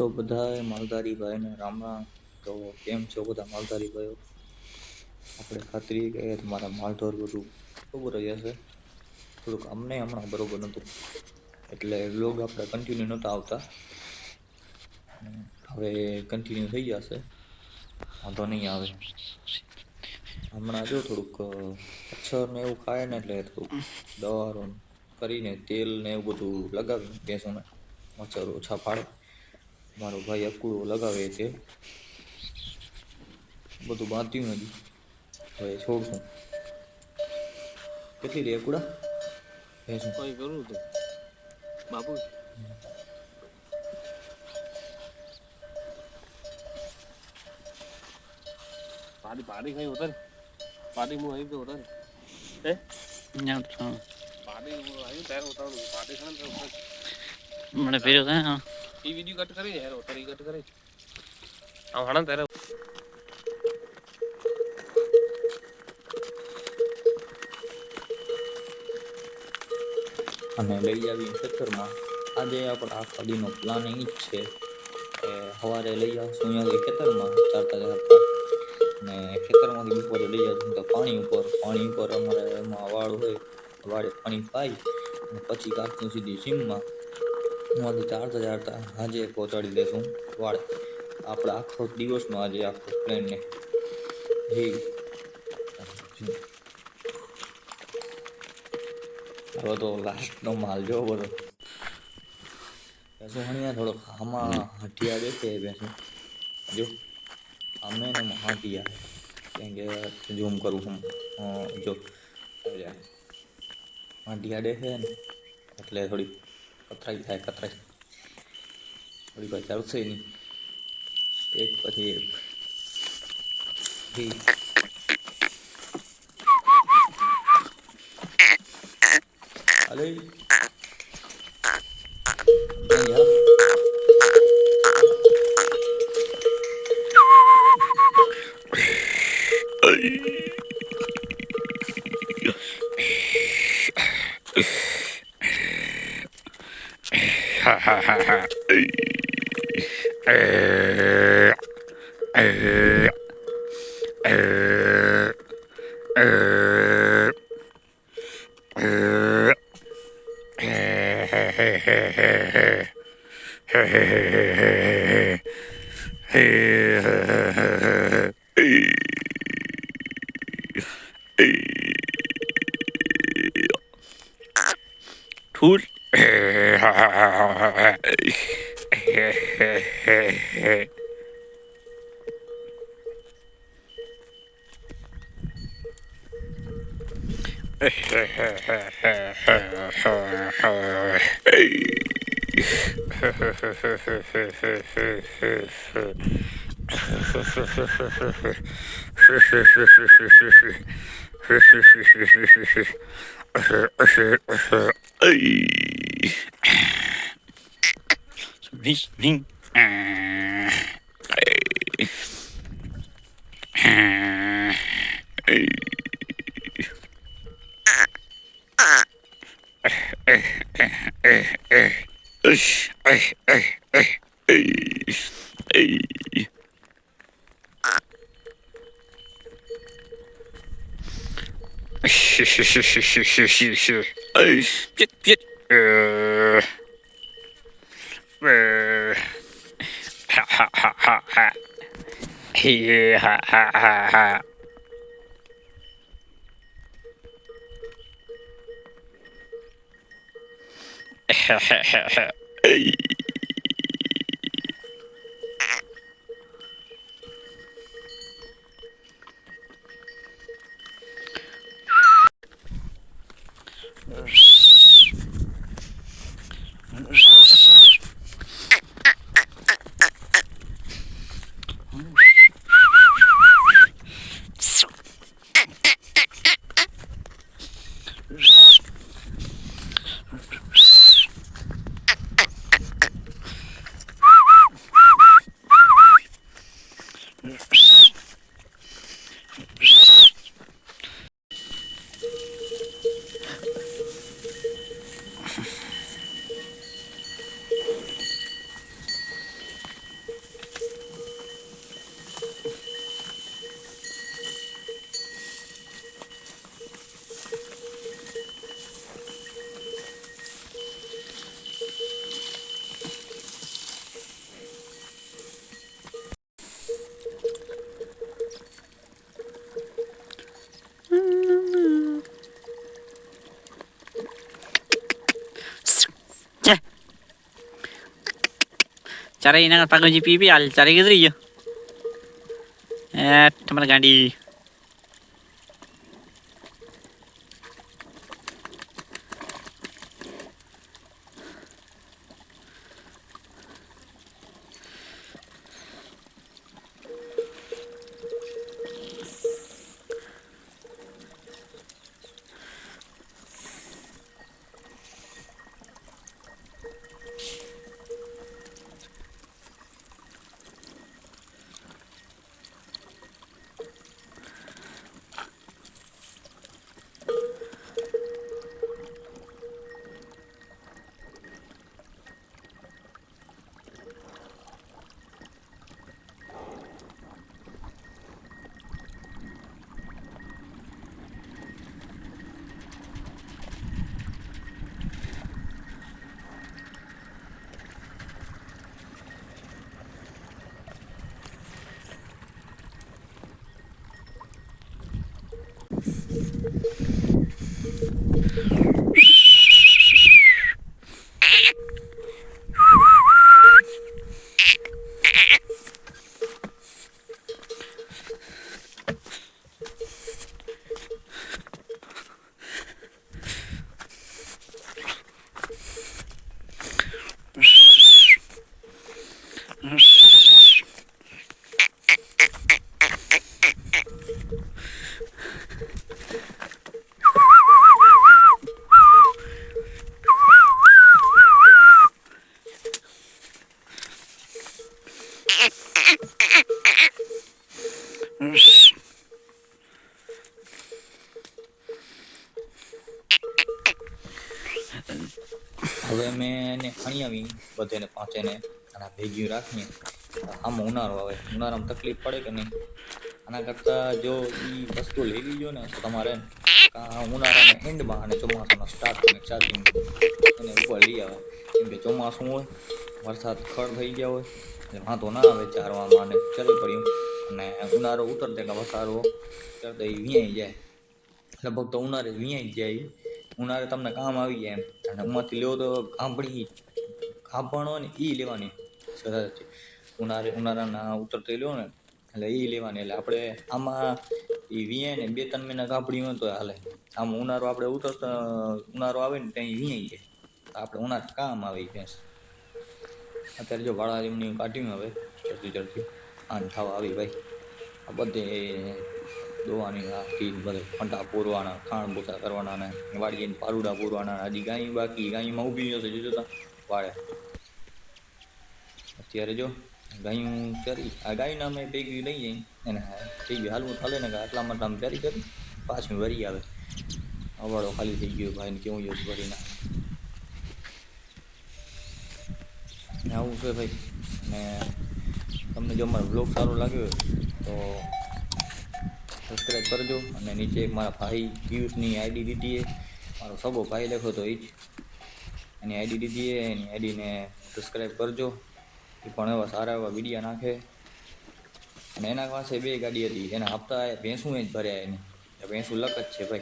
તો બધાએ માલધારી ભાઈને રામ રામ. તો કેમ છો બધા માલધારી ભાઈઓ? આપણે ખાતરી કે તમારા માલઢોર બધું બરોબર જ હશે થોડુંક અમને હમણાં બરોબર નહોતું. એટલે વ્લોગ આપણે કન્ટિન્યુ નહોતા આવતા. હવે કન્ટિન્યુ થઈ જશે. વાંધો નહીં આવે. હમણાં જો થોડુંક મચ્છર ને એવું ખાય ને એટલે થોડુંક દવા કરીને તેલ ને એવું બધું લગાવીને ભેંસોને મચ્છર ઓછા પાડે. મારો ભાઈ અકુડો લગાવે છે બધું બાંધ્યું હજી હવે છોડશું કેટલી રે અકુડા ભેંસું કોઈ કરું તો બાપુ પાડી પાડી કઈ હોતા ને પાડી હું આવી ગયો હોતા ને હે પાડી હું આવી ત્યારે ઉતારું પાડી ખાને તો ઉતાર મને ફેર્યો થાય એ વીડિયો કટ કરી યાર ઉતારી કટ કરી આ હણા ત્યારે અને લઈ આવી ખેતરમાં. આજે આપણે આખા દીનો પ્લાનિંગ જ છે કે સવારે લઈ આવશું અહીંયાથી ખેતરમાં ચાલતા ચાલતા ને ખેતરમાંથી બપોરે લઈ આવશું તો પાણી ઉપર. પાણી ઉપર અમારે એમાં વાળ હોય વાળે પાણી પાઈ અને પછી કાઢશું સીધી સીમમાં એમાંથી ચારતા ચારતા આજે પહોંચાડી દઈશું વાળે. આપણે આખો દિવસનો આજે આખો પ્લેનને ને. હવે તો લાસ્ટનો માલ જો બધો. પેસો હણિયા થોડો. આમાં હટિયા દેખે બેસો. જો. આમે ને હટિયા કેમ કે ઝૂમ કરું હું, જો. હટિયા દેખે ને. એટલે થોડી કતરાઈ થાય કતરાઈ થોડી ભાઈ ચાલશે નહીં. એક પછી એક. અલે はい。え Hey. Wisseling. Shit, Eh. Eh. Eh. Eh. shit. Pjat, pjat. เออเออฮ่าฮ่าฮ่าฮ่าเฮ้ฮ่าฮ่าฮ่าฮ่ฮ่ એના પાકજી પી પી હાલ ચારે કીધરી ગયો એ તમારી ગાડી હવે મેં એને ખણી આવી, બધેને પાંચેને અને ભેગી રાખીએ. આમાં ઉનાળો આવે. ઉનાળામાં તકલીફ પડે કે નહીં? આના કરતાં જો એ વસ્તુ લઈ લીજો ને, તો તમારે ઉનાળાના એન્ડમાં અને ચોમાસાના અને સ્ટાર્ટિંગ એને ઉપર લઈ આવે. કેમ કે ચોમાસું હોય, વરસાદ ખડ થઈ ગયા હોય, એટલે વાંધો ના આવે ચારવામાં અને ચલી પડ્યું. અને ઉનાળો ઉતરતે કે વસારો ચડતા એ વિયાઈ જાય. લગભગ તો ઉનાળે વિયાઈ જાય. ઉનાળે તમને કામ આવી જાય એમ. અને ઉમાંથી લેવો તો ગાંભણી ગાંભણ ને એ લેવાની. સરસ ઉનાળે, ઉનાળાના ઉતરતી લ્યો ને. એટલે એ લેવાની. એટલે આપણે આમાં એ વીએ ને બે, ત્રણ મહિના ગાંભણી હોય તો હાલે. આમ ઉનાળો આપણે ઉતરતો, ઉનાળો આવે ને ત્યાં વીએ જાય. આપણે ઉનાળે કામ આવી ભેંસ. અત્યારે જો વાળા એમની કાઢ્યું હવે, ચડતી ચડતી. આન થવા આવી ભાઈ. આ બધે દોવાની આ કીટ બધે ફંટા પૂરવાના ખાણ ભૂસા કરવાના ને વાડીને પારુડા પૂરવાના હજી ગાય બાકી ગાયમાં ઊભી હશે જોજો તા વાળે અત્યારે જો ગાયું ચરી આ ગાયના અમે ભેગી લઈ જઈ એને થઈ ગયું હાલવું ચાલે ને કે આટલા માટે આમ પેરી કરી પાછું વરી આવે અવાડો ખાલી થઈ ગયો ભાઈને કેવું યુઝ કરીને ને આવું છે ભાઈ ને તમને જો મારો બ્લોગ સારો લાગ્યો હોય તો સબસ્ક્રાઈબ કરજો અને નીચે મારા ભાઈ પિયુષની આઈડી દીધી એ મારો સગો ભાઈ લખો તો એ જ. એની આઈડી દીધી એની આઈડીને સબસ્ક્રાઈબ કરજો. એ પણ એવા સારા એવા વિડીયા નાખે. અને એના પાસે બે ગાડી હતી. એના હપ્તા ભેંસું જ ભર્યા એને. ભેંસું લક જ છે ભાઈ.